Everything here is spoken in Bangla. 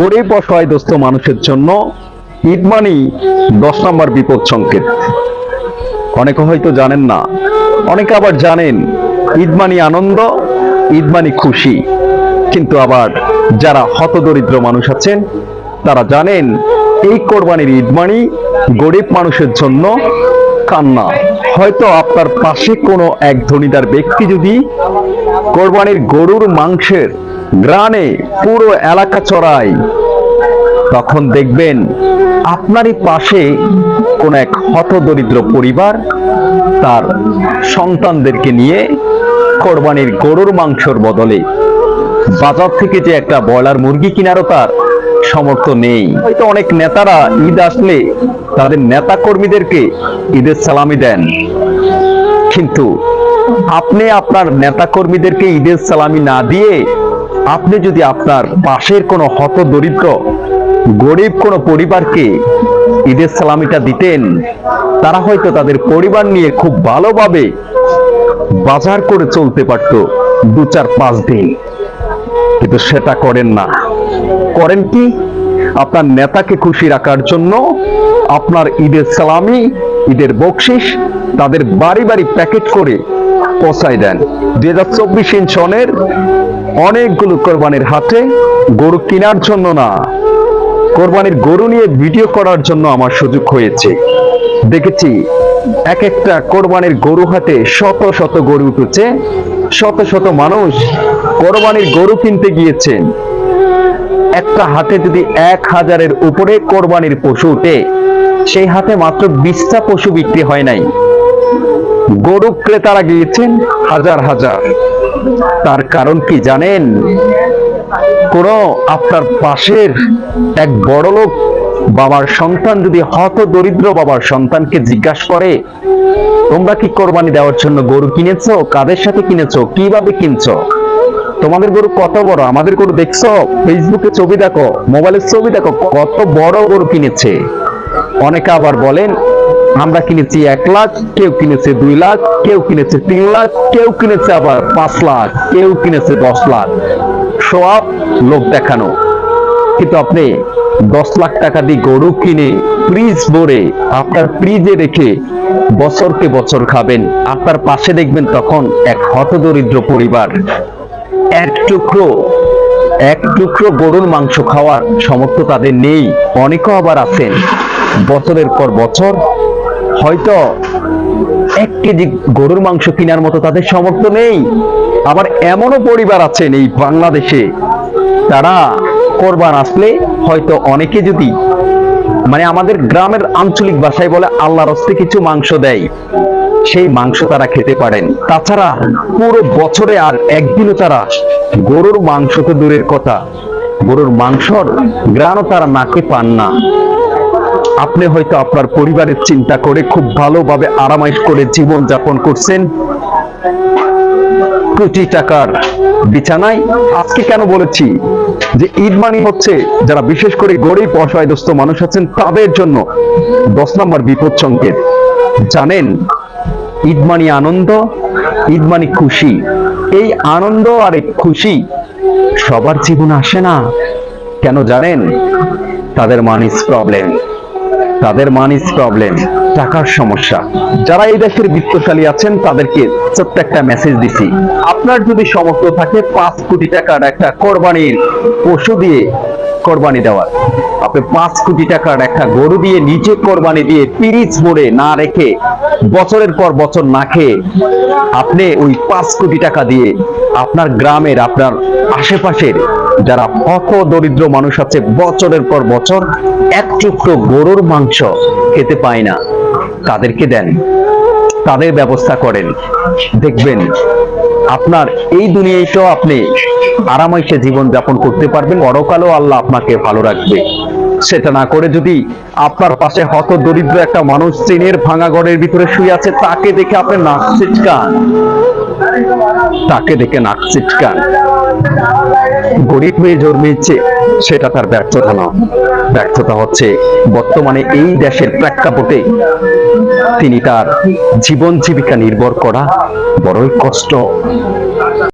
গরিব অসহায় দোস্ত মানুষের জন্য ঈদ মানি দশ নম্বর বিপদ সংকেত। অনেকে হয়তো জানেন না, অনেকে আবার জানেন ঈদ মানি আনন্দ ঈদ মানি খুশি। কিন্তু আবার যারা হতদরিদ্র মানুষ আছেন, তারা জানেন এই কোরবানির ঈদ মানি গরিব মানুষের জন্য কান্না। হয়তো আপনার পাশে কোনো এক ধনীদার ব্যক্তি যদি কোরবানির গরুর মাংসের গ্রানে পুরো এলাকা চড়ায় তখন দেখবেন আপনারই পাশে কোন এক হতদরিদ্র পরিবার তার সন্তানদেরকে নিয়ে কোরবানির গরুর মাংসর বদলে বাজার থেকে যে একটা ব্রয়লার মুরগি কিনারও তার সমর্থ নেই। হয়তো অনেক নেতারা ঈদ আসলে তাদের নেতা কর্মীদেরকে ঈদের সালামি দেন। কিন্তু আপনি আপনার নেতা কর্মীদেরকে ঈদের সালামি না দিয়ে আপনি যদি আপনার পাশের কোনো হত দরিদ্র, গরিব কোনো পরিবারকে ঈদের সালামিটা দিতেন, তারা হয়তো তাদের পরিবার নিয়ে খুব ভালোভাবে বাজার করে চলতে পারত দু চার পাঁচ দিন। কিন্তু সেটা করেন না। করেন কি? আপনার নেতাকে খুশি রাখার জন্য আপনার ঈদের সালামি, ঈদের বকশিস তাদের বাড়ি বাড়ি প্যাকেট করে পৌঁছায় দেন। দুই হাজার চব্বিশ ইঞ্চ সনের অনেকগুলো কোরবানির হাতে গরু কেনার জন্য না। কোরবানির গরু নিয়ে ভিডিও করার জন্য আমার সুযোগ হয়েছে। দেখেছি, এক একটা কোরবানির গরু হাতে শত শত গরু উঠেছে, শত শত মানুষ কোরবানির গরু কিনতে গিয়েছেন একটা হাতে যদি এক হাজারের উপরে কোরবানির পশু উঠে, সেই হাতে মাত্র বিশটা পশু বিক্রি হয় নাই। গরু ক্রেতারা গিয়েছেন হাজার হাজার। তার কারণ কি জানেন? কোন আপনার পাশের এক বড় লোক বাবার সন্তান যদি হত দরিদ্র বাবার সন্তানকে জিজ্ঞাসা করে, তোমরা কি কোরবানি দেওয়ার জন্য গরু কিনেছো? কাদের সাথে কিনেছো? কীভাবে কিনছো? তোমাদের গরু কত বড়? আমাদের গরু দেখছ? ফেসবুকে ছবি দেখো মোবাইলের ছবি দেখো, কত বড় গরু কিনেছে? অনেকে আবার বলেন আমরা কিনেছি এক লাখ, কেউ কিনেছে দুই লাখ, কেউ কিনেছে তিন লাখ, কেউ কিনেছে আবার পাঁচ লাখ, কেউ কিনেছে দশ লাখ। সব লোক দেখানো। কিন্তু আপনি দশ লাখ টাকা দিয়ে গরু কিনে ফ্রিজ ভরে আপনার ফ্রিজে রেখে বছরকে বছর খাবেন, আপনার পাশে দেখবেন তখন এক হতদরিদ্র পরিবার। এক টুকরো এক টুকরো গরুর মাংস খাওয়ার সামর্থ্য তাদের নেই। অনেকেও আবার আছেন। বছরের পর বছর হয়তো এক কেজি গরুর মাংস কেনার মতো তাদের সামর্থ্য নেই। আবার এমনও পরিবার আছেন এই বাংলাদেশে, তারা কোরবান আসলে হয়তো অনেকে যদি মানে আমাদের গ্রামের আঞ্চলিক ভাষায় বলে আল্লাহর হস্তে কিছু মাংস দেয়, সেই মাংস তারা খেতে পারেন। তাছাড়া পুরো বছরে আর একদিনও তারা গরুর মাংস তো দূরের কথা, গরুর মাংসর গ্রানও তারা নাকে পান না। আপনি হয়তো আপনার পরিবারের চিন্তা করে খুব ভালোভাবে আরামাইশ করে জীবন যাপন করছেন। কোটি টাকার বিছানায়। আজকে কেন বলেছি যে ঈদ মানি হচ্ছে যারা বিশেষ করে গরিব অসহায়দস্ত মানুষ আছেন, তাদের জন্য দশ নম্বর বিপদ সংকেত। জানেন, ঈদ মানি আনন্দ, ঈদ মানি খুশি। এই আনন্দ আর এই খুশি সবার জীবনে আসে না। কেন জানেন? তাদের মানিস প্রবলেম তাদের মানিস প্রবলেম টাকার সমস্যা। যারা এই দেশের বিত্তশালী আছেন, তাদেরকে ছোট্ট একটা মেসেজ দিছি আপনার যদি সমর্থ থাকে, পাঁচ কোটি টাকার একটা কোরবানির পশু দিয়ে কোরবানি দেওয়ার। আপনি পাঁচ কোটি টাকার একটা গরু দিয়ে নিজে কোরবানি দিয়ে পিরিচ ভরে না রেখে বছরের পর বছর না খেয়ে আপনি ওই পাঁচ কোটি টাকা দিয়ে আপনার গ্রামের, আপনার আশেপাশের যারা হত দরিদ্র মানুষ আছে, বছরের পর বছর এক টুকরো গরুর মাংস খেতে পায় না। তাদেরকে দেন। তাদের ব্যবস্থা করেন। দেখবেন, আপনার এই দুনিয়াতেও আপনি আরামাইসে জীবন যাপন করতে পারবেন। পরকালেও আল্লাহ আপনাকে ভালো রাখবে। সেটা না করে যদি আপনার পাশে হত দরিদ্র একটা মানুষ চীনের ভাঙা ঘরের ভিতরে শুয়ে আছে, তাকে দেখে আপনি নাক ছিটকান। তাকে দেখে নাক ছিটকান। গরিব হয়ে জন্মেছে, সেটা তার ব্যর্থতা না ব্যর্থতা হচ্ছে বর্তমানে এই দেশের প্রেক্ষাপটে তিনি তার জীবন জীবিকা নির্ভর করা বড়ই কষ্ট